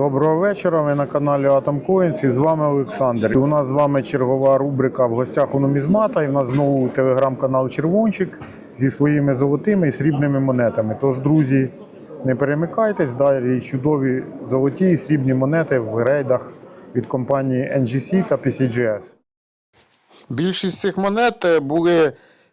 Доброго вечора. Ви на каналі Atom Coins і з вами Олександр. І у нас з вами чергова рубрика в гостях у нумізмата. І в нас знову телеграм-канал Червончик зі своїми золотими і срібними монетами. Тож, друзі, не перемикайтесь, далі чудові золоті і срібні монети в рейдах від компанії NGC та PCGS. Більшість цих монет е, були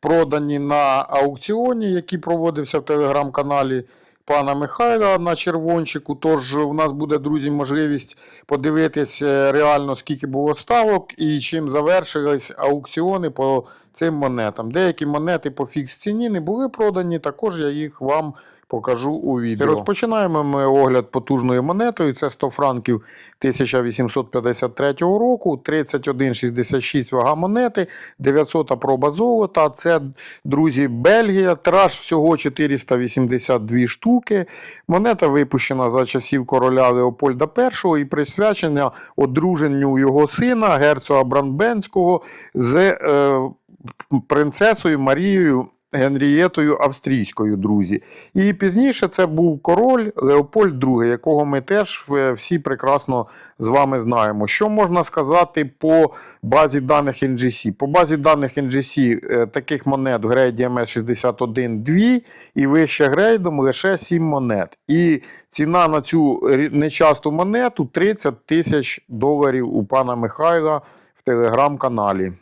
продані на аукціоні, який проводився в телеграм-каналі пана Михайла на червончику. Тож у нас буде, друзі, можливість подивитись е, реально, скільки було ставок і чим завершились аукціони по цим монетам. Деякі монети по фікс ціні не були продані, також я їх вам покажу у відео. Розпочинаємо ми огляд потужною монетою. Це 100 франків 1853 року, 31,66 вага монети, 900 проба золота. Це, друзі, Бельгія. Тираж всього 482 штуки. Монета випущена за часів короля Леопольда І і присвячена одруженню його сина, герцога Бранбенського, з е, принцесою Марією. Генрієтою Австрійською, друзі. І пізніше це був король Леопольд II, якого ми теж е, всі прекрасно з вами знаємо. Що можна сказати по базі даних NGC? По базі даних NGC е, таких монет в грейді MS61 2 і вище грейдом лише 7 монет. І ціна на цю нечасту монету 30 тисяч доларів у пана Михайла в телеграм-каналі.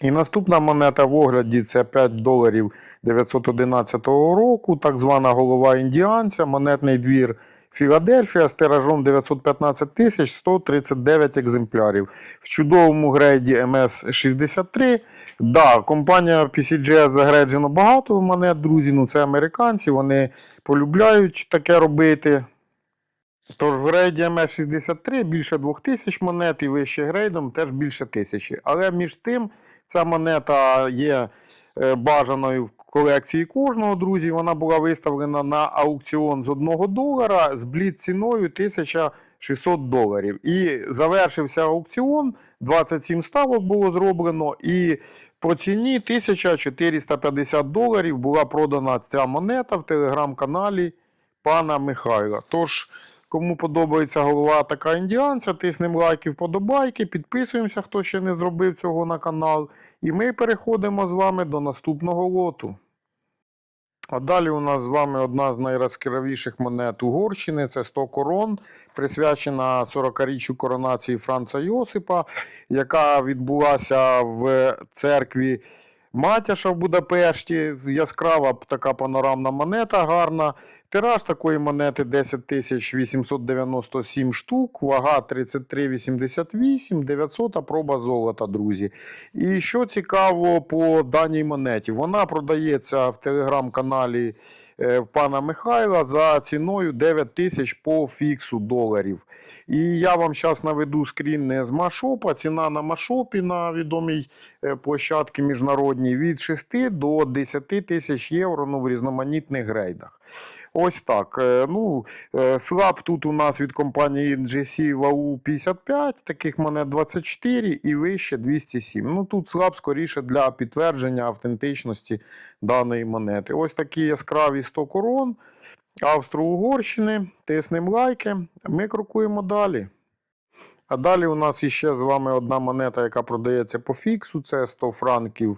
І наступна монета в огляді це 5 доларів 911 року, так звана голова індіанця, монетний двір Філадельфія з тиражом 915 тисяч 139 екземплярів. В чудовому грейді МС-63. Да, компанія PCGS загреджено багато монет, друзі. Ну це американці, вони полюбляють таке робити. Тож в грейді МС-63 більше 2000 монет і вище грейдом теж більше тисячі. Але між тим ця монета є е, бажаною в колекції кожного, друзі. Вона була виставлена на аукціон з 1 долара з блід ціною 1600 доларів. І завершився аукціон, 27 ставок було зроблено, і по ціні 1450 доларів була продана ця монета в телеграм-каналі пана Михайла. Тож, кому подобається голова така індіанця, тиснемо лайки, вподобайки, підписуємося, хто ще не зробив цього на канал. І ми переходимо з вами до наступного лоту. А далі у нас з вами одна з найяскравіших монет Угорщини це 100 корон, присвячена 40-річчю коронації Франца Йосипа, яка відбулася в церкві Матяша в Будапешті. Яскрава така панорамна монета, гарна. Тираж такої монети 10 897 штук, вага 33,88, 900 проба золота, друзі. І що цікаво по даній монеті, вона продається в телеграм-каналі в пана Михайла за ціною 9 тисяч по фіксу доларів. І я вам зараз наведу скрін не з Машопа. Ціна на Машопі на відомій е, площадці міжнародній від 6 до 10 тисяч євро ну, в різноманітних грейдах. Ось так. Е, Ну, е, слаб тут у нас від компанії GC VAU 55, таких монет 24 і вище 207. Ну тут слаб скоріше для підтвердження автентичності даної монети. Ось такі яскраві 100 корон Австро-Угорщини. Тиснемо лайки. Ми крокуємо далі. А далі у нас іще з вами одна монета, яка продається по фіксу. Це 100 франків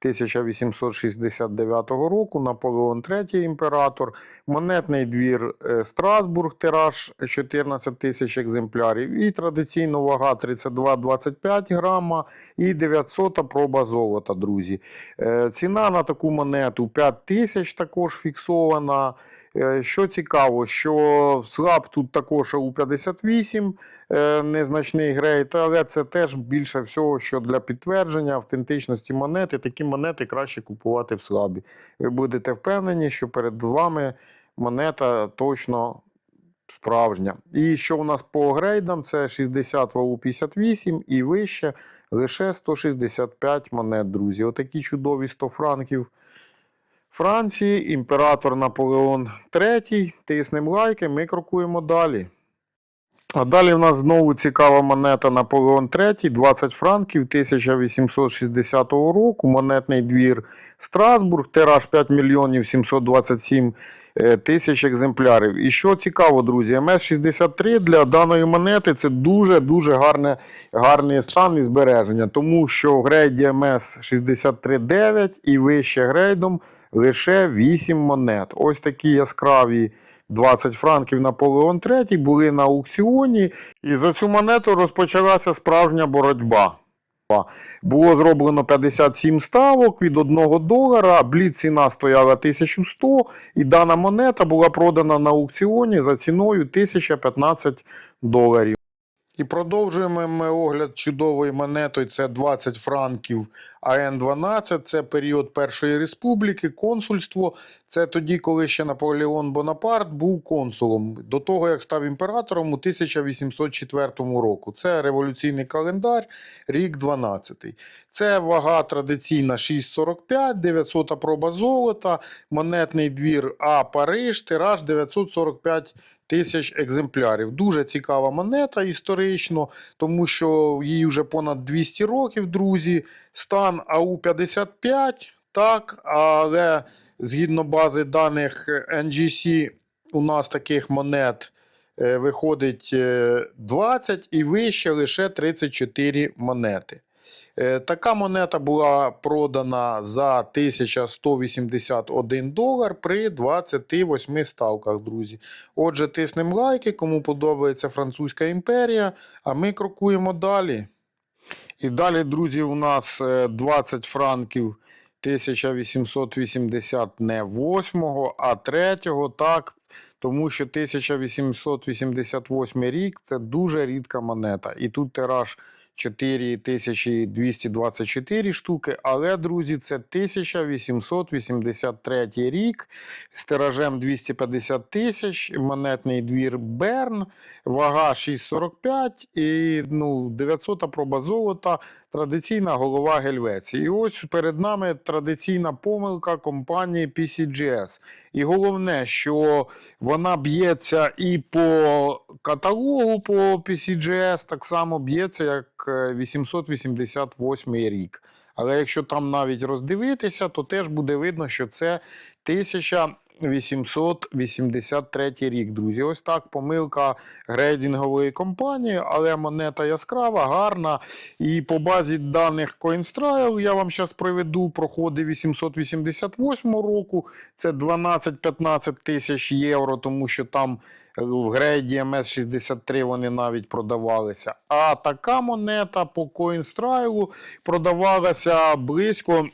1869 року. Наполеон III імператор. Монетний двір е, Страсбург, тираж 14 тисяч екземплярів. І традиційно вага 32,25 грама і 900 проба золота, друзі. Е, Ціна на таку монету 5 тисяч також фіксована. Е, Що цікаво, що слаб тут також у 58 е, незначний грейд, але це теж більше всього, що для підтвердження автентичності монети. Такі монети краще купувати в слабі. Ви будете впевнені, що перед вами монета точно справжня. І що у нас по грейдам? Це 60 ВАУ 58 і вище лише 165 монет, друзі. Отакі чудові 100 франків. Франції, імператор Наполеон III. Тиснемо лайки, ми крокуємо далі. А далі в нас знову цікава монета Наполеон III, 20 франків 1860 року, монетний двір Страсбург, тираж 5 мільйонів 727 е, тисяч екземплярів. І що цікаво, друзі, МС-63 для даної монети це дуже-дуже гарне, гарний стан і збереження, тому що в грейді МС-63-9 і вище грейдом лише 8 монет. Ось такі яскраві 20 франків Наполеон III були на аукціоні, і за цю монету розпочалася справжня боротьба. Було зроблено 57 ставок від 1 долара, блід ціна стояла 1100, і дана монета була продана на аукціоні за ціною 1015 доларів. І продовжуємо ми огляд чудової монетою. Це 20 франків АН-12. Це період Першої республіки, консульство. Це тоді, коли ще Наполеон Бонапарт був консулом, до того як став імператором у 1804 року. Це революційний календар, рік 12. Це вага традиційна 6,45, 900 проба золота, монетний двір А Париж, тираж 945 тисяч екземплярів. Дуже цікава монета історично, тому що їй вже понад 200 років, друзі. Стан АУ-55, так, але згідно бази даних NGC, у нас таких монет е, виходить е, 20 і вище лише 34 монети. Е, Така монета була продана за 1181 долар при 28 ставках, друзі. Отже, тиснемо лайки, кому подобається Французька імперія, а ми крокуємо далі. І далі, друзі, у нас е, 20 франків 1880 не 8, а 3, так. Тому що 1888 рік це дуже рідка монета. І тут тираж 4224 штуки. Але, друзі, це 1883 рік. З тиражем 250 тисяч, монетний двір Берн, вага 6,45 і ну, 900 проба золота, традиційна голова Гельвеції. І ось перед нами традиційна помилка компанії PCGS. І головне, що вона б'ється і по каталогу по PCGS, так само б'ється, як е, 888 рік. Але якщо там навіть роздивитися, то теж буде видно, що це 1883 рік, друзі. Ось так помилка грейдингової компанії, але монета яскрава, гарна. І по базі даних CoinStrial я вам зараз приведу проходи 888 року. Це 12-15 тисяч євро, тому що там е, в грейді МС-63 вони навіть продавалися. А така монета по CoinStrial продавалася близько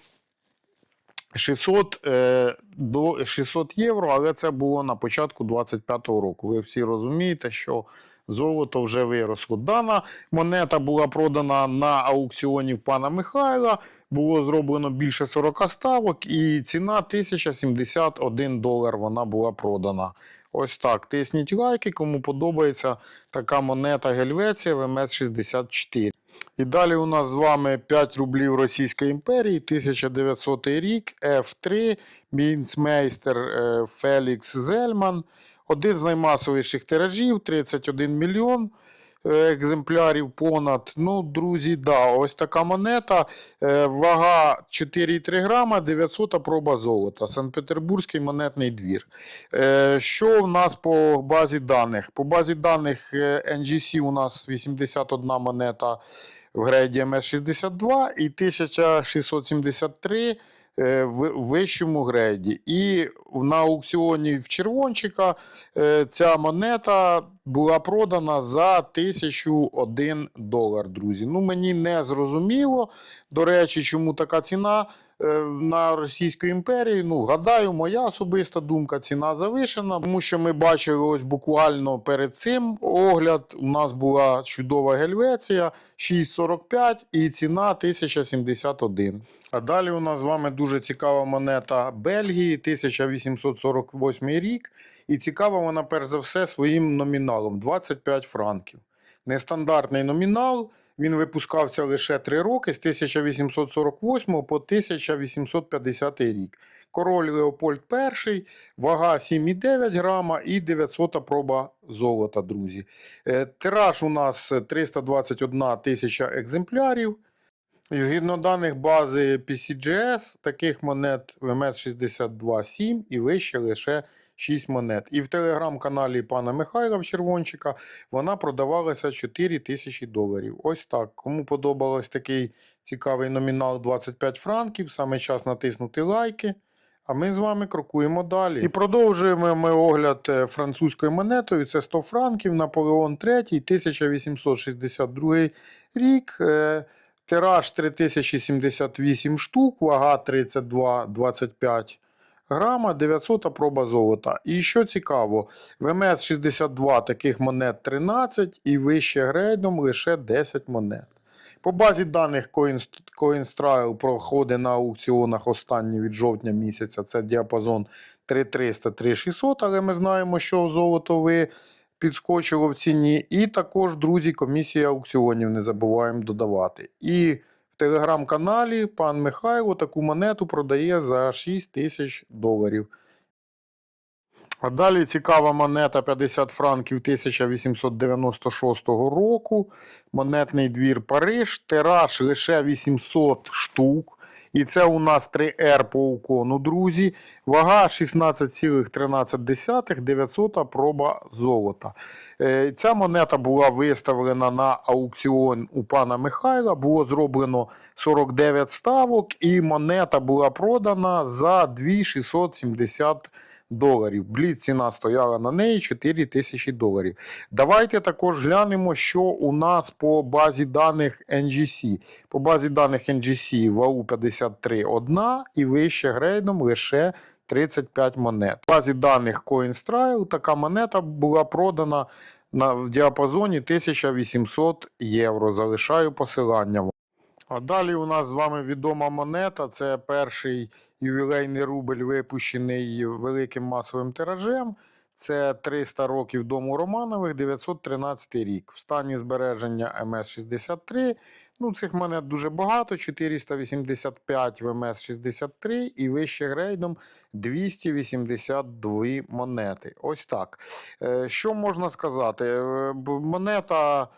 600 е, до 600 євро, але це було на початку 25-го року. Ви всі розумієте, що золото вже виросло. Дана монета була продана на аукціоні в пана Михайла. Було зроблено більше 40 ставок, і ціна 1071 долар вона була продана. Ось так. Тисніть лайки, кому подобається така монета Гельвеція в МС-64. І далі у нас з вами 5 рублів Російської імперії, 1900 рік, F3, мінцмейстер е, Фелікс Зельман. Один з наймасовіших тиражів, 31 мільйон екземплярів понад. Ну, друзі, да, ось така монета. Е, Вага 4,3 грама, 900 проба золота. Санкт-Петербурзький монетний двір. Е, Що в нас по базі даних? По базі даних е, NGC у нас 81 монета в грейді МС-62 і 1673 е, в вищому грейді. І на аукціоні в Червончика е, ця монета була продана за 1001 долар, друзі. Ну, мені не зрозуміло, до речі, чому така ціна е, на Російську імперію. Ну, гадаю, моя особиста думка, ціна завишена, тому що ми бачили ось буквально перед цим огляд. У нас була чудова Гельвеція 6,45 і ціна 1071. А далі у нас з вами дуже цікава монета Бельгії, 1848 рік. І цікава вона, перш за все, своїм номіналом 25 франків. Нестандартний номінал. Він випускався лише 3 роки з 1848 по 1850 рік. Король Леопольд І, вага 7,9 грама і 900 проба золота, друзі. Е, Тираж у нас 321 тисяча екземплярів. І згідно даних бази PCGS, таких монет ВМС 62.7 і вище лише 6 монет. І в телеграм-каналі пана Михайла Червончика вона продавалася 4 тисячі доларів. Ось так. Кому подобалось такий цікавий номінал 25 франків, саме час натиснути лайки. А ми з вами крокуємо далі. І продовжуємо ми огляд е, французькою монетою. Це 100 франків, Наполеон III, 1862 рік. Тираж 3078 штук, вага 32,25 грама, 900 проба золота. І що цікаво, ВМС 62 таких монет 13 і вище грейдом лише 10 монет. По базі даних Coinst- CoinStrial проходить на аукціонах останні від жовтня місяця. Це діапазон 3300-3600, але ми знаємо, що золото ви підскочило в ціні. І також, друзі, комісія аукціонів не забуваємо додавати. І в телеграм-каналі пан Михайло таку монету продає за 6 тисяч доларів. А далі цікава монета 50 франків 1896 року. Монетний двір Париж. Тираж лише 800 штук. І це у нас 3R по укону, друзі. Вага 16,13 900 проба золота. Е, Ця монета була виставлена на аукціон у пана Михайла. Було зроблено 49 ставок, і монета була продана за 2670 доларів. Бліц ціна стояла на неї 4 тисячі доларів. Давайте також глянемо, що у нас по базі даних NGC. По базі даних NGC валу 53 одна і вище грейдом лише 35 монет. В базі даних CoinStrial така монета була продана на, в діапазоні 1800 євро. Залишаю посилання. А далі у нас з вами відома монета. Це перший ювілейний рубль, випущений великим масовим тиражем. Це 300 років дому Романових, 913 рік. В стані збереження МС-63. Ну, цих монет дуже багато: 485 в МС-63 і вище грейдом 282 монети. Ось так. Е, Що можна сказати? Е, Монета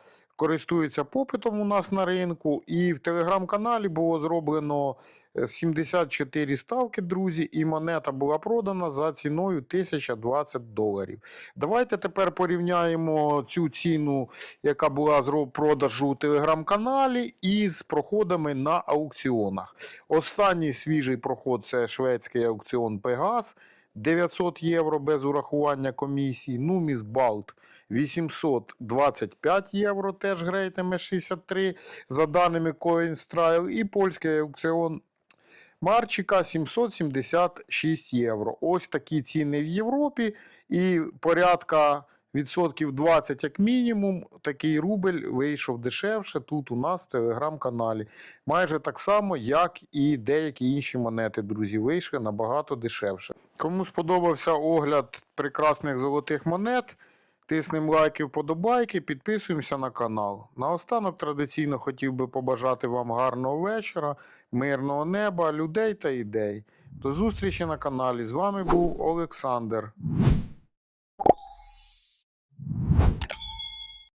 користується попитом у нас на ринку, і в телеграм-каналі було зроблено е, 74 ставки, друзі, і монета була продана за ціною 1020 доларів. Давайте тепер порівняємо цю ціну, яка була з продажу у телеграм-каналі, із проходами на аукціонах. Останній свіжий проход це шведський аукціон Pegas. 900 євро без урахування комісії. Нуміс Балт 825 євро, теж грейт МС63 за даними CoinStrial. І польський аукціон Марчика 776 євро. Ось такі ціни в Європі. І порядка відсотків 20 як мінімум. Такий рубль вийшов дешевше тут у нас в телеграм-каналі. Майже так само, як і деякі інші монети, друзі, вийшли набагато дешевше. Кому сподобався огляд прекрасних золотих монет, тиснемо лайки, вподобайки, підписуємося на канал. Наостанок традиційно хотів би побажати вам гарного вечора, мирного неба, людей та ідей. До зустрічі на каналі. З вами був Олександр.